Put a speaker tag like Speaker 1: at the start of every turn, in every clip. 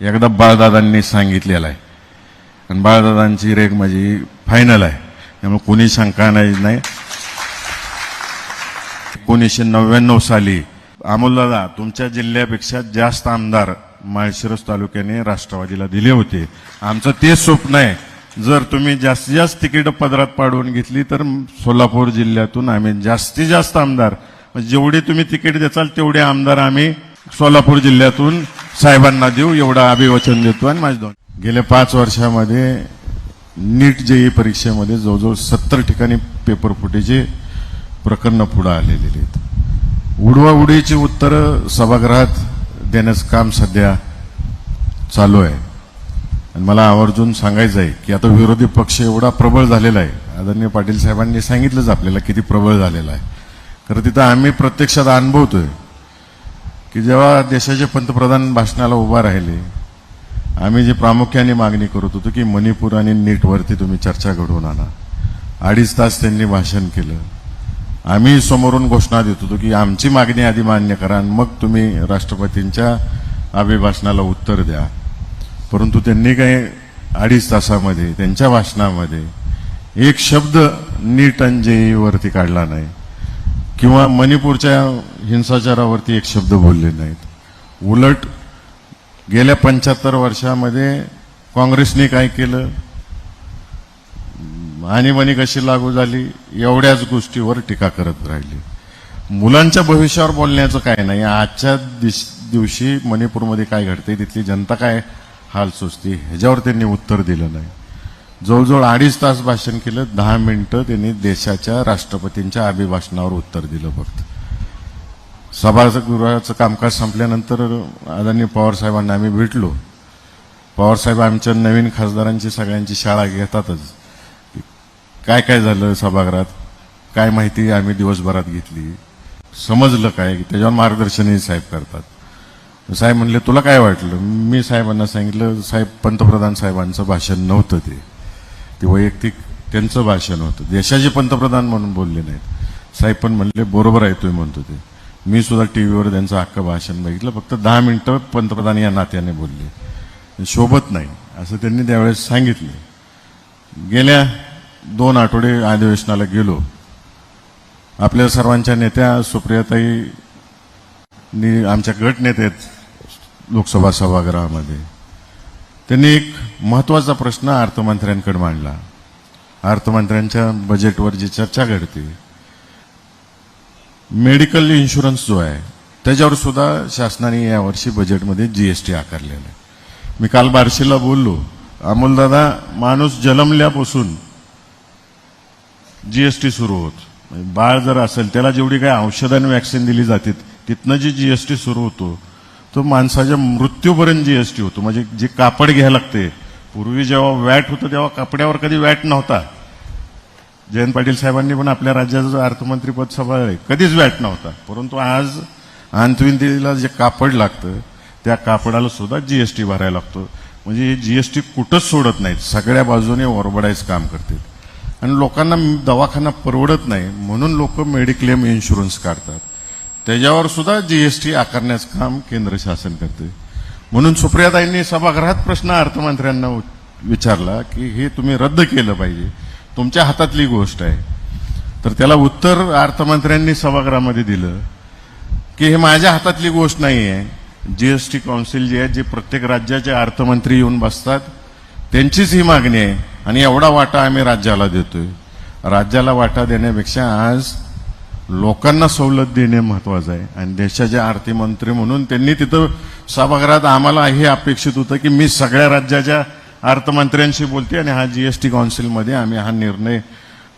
Speaker 1: एकदा बाळदादांनी सांगितलेलं आहे. आणि बाळदादांची रेख माझी फायनल आहे. त्यामुळे कोणी शंका नाही नाही. एकोणीसशे नव्याण्णव साली अमोलदादा तुमच्या जिल्ह्यापेक्षा जास्त आमदार माळशिरस तालुक्याने राष्ट्रवादीला दिले होते. आमचं ते स्वप्न आहे. जर तुम्ही जास्तीत जास्त तिकीट पदरात पाडून घेतली तर सोलापूर जिल्ह्यातून आम्ही जास्तीत जास्त आमदार. म्हणजे जेवढे तुम्ही तिकीट देचाल तेवढे आमदार आम्ही सोलापूर जिल्ह्यातून साहेबांना देऊ एवढं अभिवचन देतो आणि माझे दोन. गेल्या पाच वर्षामध्ये नीट जेई परीक्षेमध्ये जवळजवळ सत्तर ठिकाणी पेपर फुटेचे प्रकरणं पुढं आलेले आहेत. उडवाउडीची उत्तरं सभागृहात देण्याचं काम सध्या चालू आहे. आणि मला आवर्जून सांगायचं आहे की आता विरोधी पक्ष एवढा प्रबळ झालेला आहे. आदरणीय पाटील साहेबांनी सांगितलंच आपल्याला किती प्रबळ झालेला आहे. खरं तिथं आम्ही प्रत्यक्षात अनुभवतोय. की जेव्हा देशाचे पंतप्रधान भाषणाला उभा राहिले आम्ही जी प्रामुख्याने मागणी करत होतो की मणिपूर आणि नीटवरती तुम्ही चर्चा घडवून आणा. अडीच तास त्यांनी भाषण केलं. आम्ही समोरून घोषणा देत होतो की आमची मागणी आधी मान्य करा आणि मग तुम्ही राष्ट्रपतींच्या अभिभाषणाला उत्तर द्या. परंतु त्यांनी काही अडीच तासामध्ये त्यांच्या भाषणामध्ये एक शब्द नीट आणि जेईवरती काढला नाही. किंवा मणिपूरच्या हिंसाचारावरती एक शब्द बोलले नाहीत. उलट गेल्या पंच्याहत्तर वर्षामध्ये काँग्रेसने काय केलं? आणीबाणी कशी लागू झाली? एवढ्याच गोष्टीवर टीका करत राहिली. मुलांच्या भविष्यावर बोलण्याचं काय नाही. आजच्या दिस दिवशी मणिपूरमध्ये काय घडते तिथली जनता काय हाल सोचते ह्याच्यावर त्यांनी उत्तर दिलं नाही. जवळजवळ अडीच तास भाषण केलं दहा मिनिटं त्यांनी देशाच्या राष्ट्रपतींच्या अभिभाषणावर उत्तर दिलं फक्त. सभागृहाचं कामकाज संपल्यानंतर आदरणीय पवार साहेबांना आम्ही भेटलो. पवार साहेब आमच्या नवीन खासदारांची सगळ्यांची शाळा घेतातच. काय काय झालं सभागृहात? काय माहिती आम्ही दिवसभरात घेतली. समजलं काय? त्याच्यावर मार्गदर्शनही साहेब करतात. साहेब म्हणले तुला काय वाटलं? मी साहेबांना सांगितलं साहेब पंतप्रधान साहेबांचं भाषण नव्हतं ते. ते वैयक्तिक त्यांचं भाषण होतं. देशाचे पंतप्रधान म्हणून बोलले नाहीत. साहेब पण म्हणले बरोबर आहे तुम्ही म्हणतो ते मी सुद्धा टी व्हीवर त्यांचं अख्खं भाषण बघितलं. फक्त दहा मिनटं पंतप्रधान या नात्याने बोलले. शोभत नाही असं त्यांनी त्यावेळेस सांगितलं. गेल्या दोन आठवडे अधिवेशनाला गेलो. आपल्या सर्वांच्या नेत्या सुप्रियाताई नी आमच्या गट नेते आहेत लोकसभा सभागृहामध्ये. त्यांनी एक महत्त्वाचा प्रश्न अर्थमंत्र्यांकडे मांडला. अर्थमंत्र्यांच्या बजेटवर जी चर्चा घडते मेडिकल इन्शुरन्स जो आहे त्याच्यावर सुद्धा शासनाने यावर्षी बजेटमध्ये जीएसटी आकारलेला आहे. मी काल बार्शीला बोललो अमोलदादा माणूस जन्मल्यापासून जीएसटी सुरू होत. म्हणजे बाळ जर असेल त्याला जेवढी काही औषध आणि वॅक्सिन दिली जाते तिथनं जी जीएसटी सुरू होतो तो माणसाच्या मृत्यूपर्यंत जीएसटी होतो. म्हणजे जे कापड घ्यायला लागते पूर्वी जेव्हा वॅट होतं तेव्हा कपड्यावर कधी वॅट नव्हता. जयंत पाटील साहेबांनी पण आपल्या राज्याचं अर्थमंत्रीपद सांभाळले कधीच वॅट नव्हता. परंतु आज अंतविंतीला जे कापड लागतं त्या कापडाला सुद्धा जीएसटी भरायला लागतो. म्हणजे हे जीएसटी कुठंच सोडत नाहीत. सगळ्या बाजूने ओरबडायचं काम करतात. आणि लोकांना दवाखाना परवडत नाही म्हणून लोक मेडिक्लेम इन्शुरन्स काढतात. त्याच्यावर सुद्धा जीएसटी आकारण्याचं काम केंद्र शासन करते म्हणून सुप्रियाताईंनी सभागृहात प्रश्न अर्थमंत्र्यांना विचारला की हे तुम्ही रद्द केलं पाहिजे. तुमच्या हातातली गोष्ट आहे. तर त्याला उत्तर अर्थमंत्र्यांनी सभागृहामध्ये दिलं की हे माझ्या हातातली गोष्ट नाही आहे. जीएसटी काउन्सिल जे आहे जे प्रत्येक राज्याचे अर्थमंत्री येऊन बसतात त्यांचीच ही मागणी आहे. आणि एवढा वाटा आम्ही राज्याला देतोय. राज्याला वाटा देण्यापेक्षा आज लोकांना सवलत देणे महत्वाचं आहे. आणि देशाचे अर्थमंत्री म्हणून त्यांनी तिथं सभागृहात आम्हाला हे अपेक्षित होतं की मी सगळ्या राज्याच्या अर्थमंत्र्यांशी बोलते आणि हा जीएसटी काउन्सिलमध्ये आम्ही हा निर्णय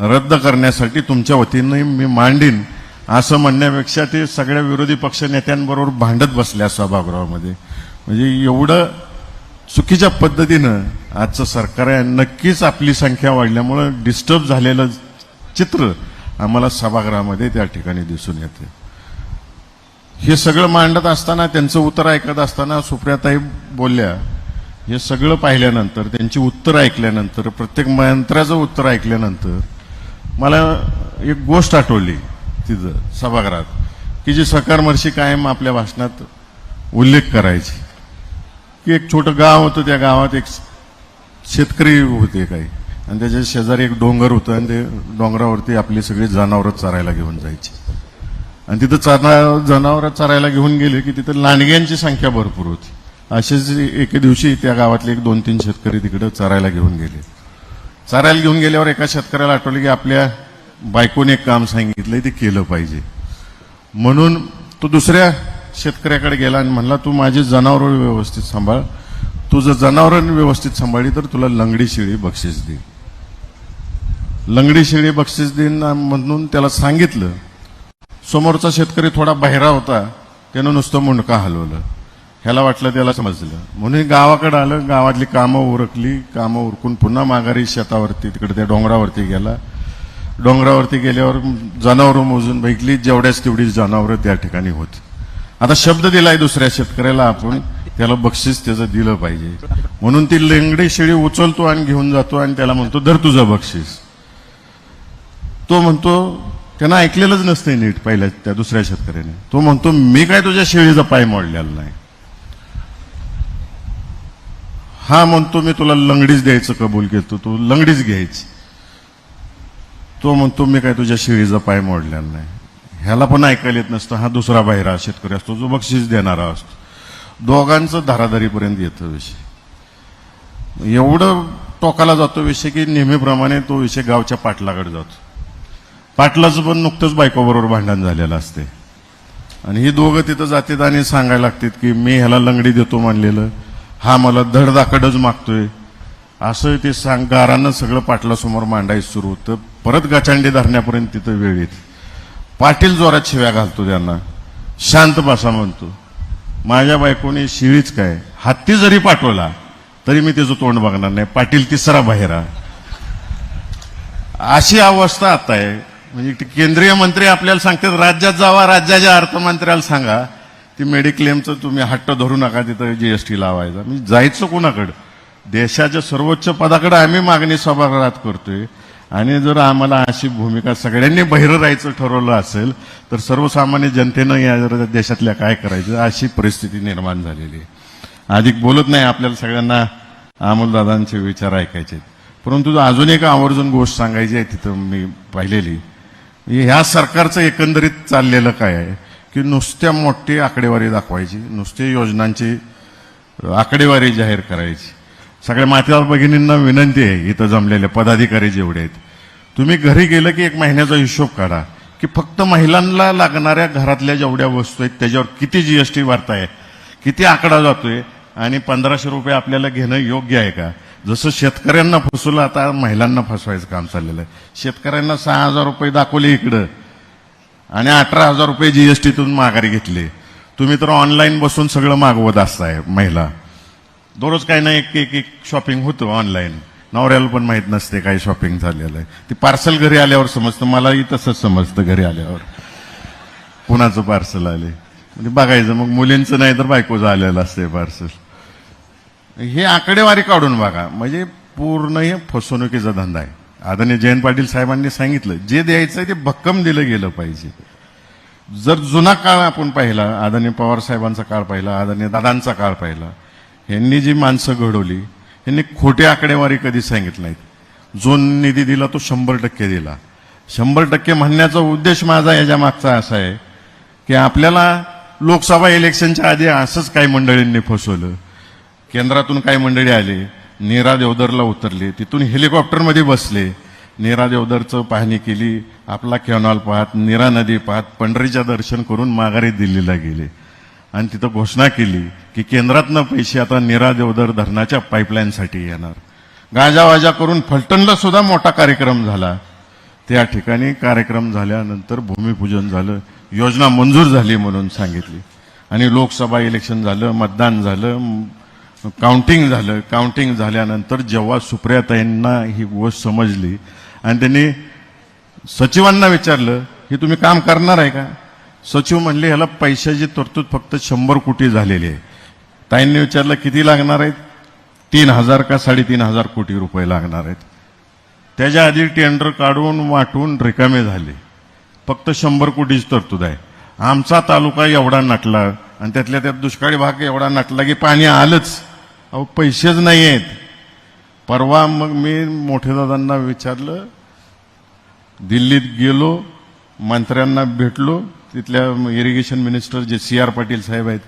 Speaker 1: रद्द करण्यासाठी तुमच्या वतीने मी मांडीन. असं म्हणण्यापेक्षा ते सगळ्या विरोधी पक्ष नेत्यांबरोबर भांडत बसल्या सभागृहामध्ये. म्हणजे एवढं चुकीच्या पद्धतीनं आजचं सरकार आहे. नक्कीच आपली संख्या वाढल्यामुळं डिस्टर्ब झालेलं चित्र आम्हाला सभागृहामध्ये त्या ठिकाणी दिसून येते. हे सगळं मांडत असताना त्यांचं उत्तर ऐकत असताना सुप्रियाताई बोलल्या हे सगळं पाहिल्यानंतर त्यांची उत्तर ऐकल्यानंतर प्रत्येक मंत्र्याचं उत्तर ऐकल्यानंतर मला एक गोष्ट आठवली तिथं सभागृहात की जी सकारमर्शी कायम आपल्या भाषणात उल्लेख करायची. की एक छोटं गाव होतं त्या गावात एक शेतकरी होते काही. आणि त्याच्या शेजारी एक डोंगर होतं आणि ते डोंगरावरती आपली सगळी जनावरं चरायला घेऊन जायची. आणि तिथं चरा जनावरं चरायला घेऊन गेले की तिथं लांडग्यांची संख्या भरपूर होती. असेच एके दिवशी त्या गावातले एक दोन तीन शेतकरी तिकडं चरायला घेऊन गेले. चरायला घेऊन गेल्यावर एका शेतकऱ्याला आठवलं की आपल्या बायकोने एक काम सांगितलंय ते केलं पाहिजे. म्हणून तो दुसऱ्या शेतकऱ्याकडे गेला आणि म्हणला तू माझी जनावरं व्यवस्थित सांभाळ. तू जर व्यवस्थित सांभाळली तर तुला लंगडी शिळी बक्षीस दे लंगडी शिळी बक्षीस दिन म्हणून त्याला सांगितलं. समोरचा शेतकरी थोडा बहिरा होता त्यानं नुसतं मुंडका हलवलं. ह्याला वाटलं त्याला समजलं. म्हणून गावाकडं गावाकडे आलं गावातली कामं उरकली कामं उरकून पुन्हा माघारी शेतावरती तिकडे त्या डोंगरावरती गेला. डोंगरावरती गेल्यावर जनावरं मोजून बघितली जेवढ्याच तेवढी जनावरं त्या ठिकाणी होती. आता शब्द दिलाय दुसऱ्या शेतकऱ्याला आपण त्याला बक्षीस त्याचं दिलं पाहिजे. म्हणून ती लेंगडी शेळी उचलतो आणि घेऊन जातो आणि त्याला म्हणतो धर तुझं बक्षीस. तो म्हणतो त्यांना ऐकलेलंच नसतंय नीट पहिल्या त्या दुसऱ्या शेतकऱ्याने. तो म्हणतो मी काय तुझ्या शेळीचा पाय मोडलेला नाही. हा म्हणतो मी तुला लंगडीच द्यायचं कबूल केलं तू लंगडीच घ्यायची. तो म्हणतो मी काय तुझ्या शेळीचा पाय मोडलेला नाही. ह्याला पण ऐकायला येत नसतं हा दुसरा बाहेर शेतकरी असतो जो बक्षीस देणारा असतो. दोघांचं धाराधारीपर्यंत येतं विषय. एवढं टोकाला जातो विषय की नेहमीप्रमाणे तो विषय गावच्या पाटलाकडे जातो. पाटलाचं पण नुकतंच बायकोबरोबर भांडण झालेलं असते. आणि ही दोघं तिथं जातात आणि सांगायला लागतात की मी ह्याला लंगडी देतो म्हणलेलं. हा मला धडधाकडच मागतोय. असं ते सांग गारानं सगळं पाटलासमोर मांडायचं सुरू होतं. परत गाचांडी धरण्यापर्यंत तिथं वेळ येते. पाटील जोरात शिव्या घालतो त्यांना. शांत बसा म्हणतो. माझ्या बायकोने शिळीच काय? हत्ती जरी पाठवला तरी मी त्याचं तोंड बघणार नाही. पाटील तिसरा बाहेरा. अशी अवस्था आता आहे. म्हणजे ते केंद्रीय मंत्री आपल्याला सांगतात राज्यात जावा राज्याच्या अर्थमंत्र्याला सांगा. ती मेडिक्लेमचं तुम्ही हट्ट धरू नका तिथं जीएसटी लावायचा. म्हणजे जायचं कोणाकडं? देशाच्या सर्वोच्च पदाकडे आम्ही मागणी सभागृहात करतोय. आणि जर आम्हाला अशी भूमिका सगळ्यांनी बहिरं राहायचं ठरवलं असेल तर सर्वसामान्य जनतेनं या जर देशातल्या काय करायचं अशी परिस्थिती निर्माण झालेली आहे. अधिक बोलत नाही आपल्याला सगळ्यांना अमोलदादांचे विचार ऐकायचे परंतु अजून एक आवर्जून गोष्ट सांगायची आहे तिथं मी पाहिलेली. ह्या सरकारचं एकंदरीत चाललेलं काय आहे? की नुसत्या मोठी आकडेवारी दाखवायची नुसते योजनांची आकडेवारी जाहीर करायची. सगळ्या मातेदार भगिनींना विनंती आहे इथं जमलेले पदाधिकारी जेवढे आहेत. तुम्ही घरी गेलं की एक महिन्याचा हिशोब काढा की फक्त महिलांना लागणाऱ्या घरातल्या जेवढ्या वस्तू आहेत त्याच्यावर किती जीएसटी भरताय किती आकडा जातोय आणि पंधराशे रुपये आपल्याला घेणं योग्य आहे का? जसं शेतकऱ्यांना फसवलं आता महिलांना फसवायचं काम चाललेलं आहे. शेतकऱ्यांना सहा हजार रुपये दाखवले इकडं. आणि अठरा हजार रुपये जीएसटीतून माघारी घेतले. तुम्ही तर ऑनलाईन बसून सगळं मागवत असताय महिला. दररोज काही ना एक एक एक शॉपिंग होतं ऑनलाईन. नवऱ्याला पण माहीत नसते काही शॉपिंग झालेलं आहे. ते पार्सल घरी आल्यावर समजतं मलाही तसंच समजतं घरी आल्यावर. कुणाचं पार्सल आले म्हणजे बघायचं मग मुलींचं नाही तर बायकोचं आलेलं असते पार्सल. हे आकडेवारी काढून बघा. म्हणजे पूर्ण हे फसवणुकीचा धंदा आहे. आदरणीय जयंत पाटील साहेबांनी सांगितलं जे द्यायचं ते भक्कम दिलं गेलं पाहिजे. जर जुना काळ आपण पाहिला आदरणीय पवार साहेबांचा काळ पाहिला आदरणीय दादांचा काळ पाहिला यांनी जी माणसं घडवली यांनी खोटी आकडेवारी कधी सांगित नाहीत. जो निधी दिला तो शंभर टक्के दिला. शंभर टक्के म्हणण्याचा उद्देश माझा याच्या मागचा असा आहे की आपल्याला लोकसभा इलेक्शनच्या आधी असंच काही मंडळींनी फसवलं केंद्रातून काही मंडळी आले नीरा देवदरला उतरले तिथून हेलिकॉप्टरमध्ये बसले. नीरा देवदरचं पाहणी केली आपला कॅनॉल पाहत नीरा नदी पाहत पंढरीच्या दर्शन करून माघारी दिल्लीला गेले. आणि तिथं घोषणा केली की केंद्रातनं पैसे आता नीरा देवदर धरणाच्या पाईपलाईनसाठी येणार. गाजावाजा करून फलटणला सुद्धा मोठा कार्यक्रम झाला. त्या ठिकाणी कार्यक्रम झाल्यानंतर भूमिपूजन झालं योजना मंजूर झाली म्हणून सांगितली. आणि लोकसभा इलेक्शन झालं मतदान झालं काउंटिंग झालं. काउंटिंग झाल्यानंतर जेव्हा सुप्रियाताईंना ही गोष्ट समजली आणि त्यांनी सचिवांना विचारलं की तुम्ही काम करणार आहे का? सचिव म्हणले ह्याला पैशाची तरतूद फक्त शंभर कोटी झालेली आहे. ताईंनी विचारलं किती लागणार आहेत? तीन हजार का साडेतीन हजार कोटी रुपये लागणार आहेत. त्याच्या आधी टेंडर काढून वाटून रिकामे झाले. फक्त शंभर कोटीची तरतूद आहे. आमचा तालुका एवढा नटला आणि त्यातल्या त्यात दुष्काळी भाग एवढा नटला की पाणी आलंच. अहो पैसेच नाही आहेत परवा मग मी मोठे दादांना विचारलं दिल्लीत गेलो मंत्र्यांना भेटलो तिथल्या irrigation minister J C R Patil साहेब आहेत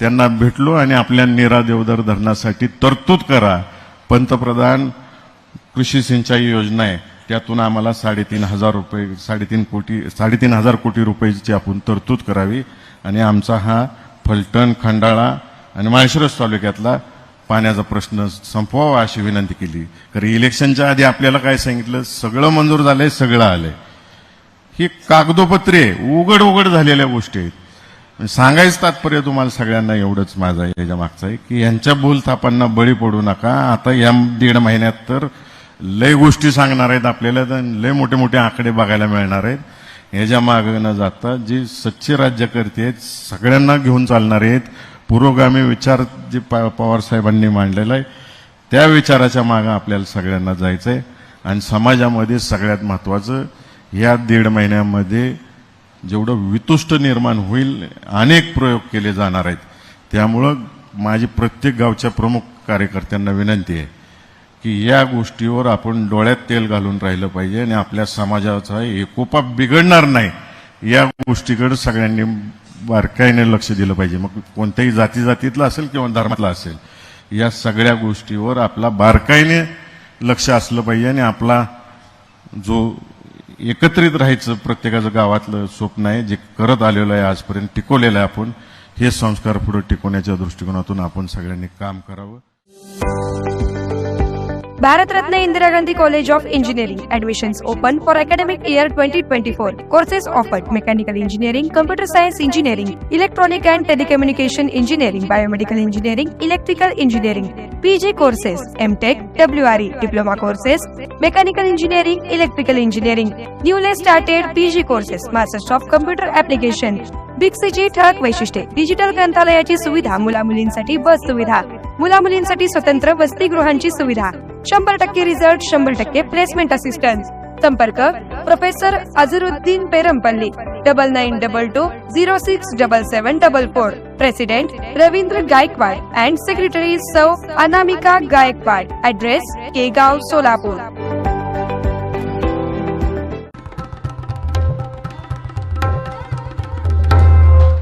Speaker 1: त्यांना भेटलो आणि आपल्या नीरा देवधर धरणासाठी तरतूद करा. पंतप्रधान कृषी सिंचाई योजना आहे त्यातून आम्हाला साडेतीन हजार रुपये साडेतीन कोटी साडेतीन हजार कोटी रुपयाची आपण तरतूद करावी. आणि आमचा हा फलटण खंडाळा आणि माळशिरस तालुक्यातला पाण्याचा प्रश्न संपवावा अशी विनंती केली. कारण इलेक्शनच्या आधी आपल्याला काय सांगितलं? सगळं मंजूर झालंय सगळं आलंय. ही कागदोपत्रे उघड उघड झालेल्या गोष्टी आहेत. सांगायचं तात्पर्य तुम्हाला सगळ्यांना एवढंच माझं आहे याच्या मागचं आहे की यांच्या बोलथापांना बळी पडू नका. आता या दीड महिन्यात तर लय गोष्टी सांगणार आहेत आपल्याला तर लय मोठे मोठे आकडे बघायला मिळणार आहेत. याच्या मागं न जाता जी सच्ची राज्यकर्ते आहेत सगळ्यांना घेऊन चालणार आहेत. पुरोगामी विचार जे प- पवार साहेबांनी मांडलेला आहे त्या विचाराच्या मागं आपल्याला सगळ्यांना जायचं आहे आणि समाजामध्ये सगळ्यात महत्त्वाचं या दीड महिन्यामध्ये जेवढं वितुष्ट निर्माण होईल अनेक प्रयोग केले जाणार आहेत. त्यामुळं माझी प्रत्येक गावच्या प्रमुख कार्यकर्त्यांना विनंती आहे की या गोष्टीवर आपण डोळ्यात तेल घालून राहिलं पाहिजे आणि आपल्या समाजाचा एकोपा बिघडणार नाही. या गोष्टीकडे सगळ्यांनी बारकाईने लक्ष दिलं पाहिजे. मग कोणत्याही जाती जातीतला असेल किंवा धर्मातला असेल या सगळ्या गोष्टीवर आपला बारकाईने लक्ष असलं पाहिजे आणि आपला जो एकत्रित राहायचं प्रत्येकाचं गावातलं स्वप्न आहे जे करत आलेलं आहे आजपर्यंत टिकवलेलं आहे आपण हे संस्कार पुढे टिकवण्याच्या दृष्टिकोनातून आपण सगळ्यांनी काम करावं.
Speaker 2: Bharat Ratna Indira Gandhi college of engineering admissions open for academic year twenty twenty four courses offered mechanical engineering computer science engineering electronic and telecommunication engineering biomedical engineering electrical engineering PG courses MTech WRE diploma courses mechanical engineering electrical engineering newly started PG courses masters of computer application बिक्सीची ठळक वैशिष्ट्ये. Digital ग्रंथालयाची सुविधा मुला मुलींसाठी बस सुविधा. मुला मुलींसाठी स्वतंत्र वसतिगृहांची सुविधा. शंभर टक्के रिझल्ट शंभर टक्के प्लेसमेंट असिस्टन्स संपर्क professor Azharuddin Perampalli double nine double two zero six double seven double four president Ravindra Gaikwad and secretary सौ अनामिका गायकवाड ऍड्रेस केगाव सोलापूर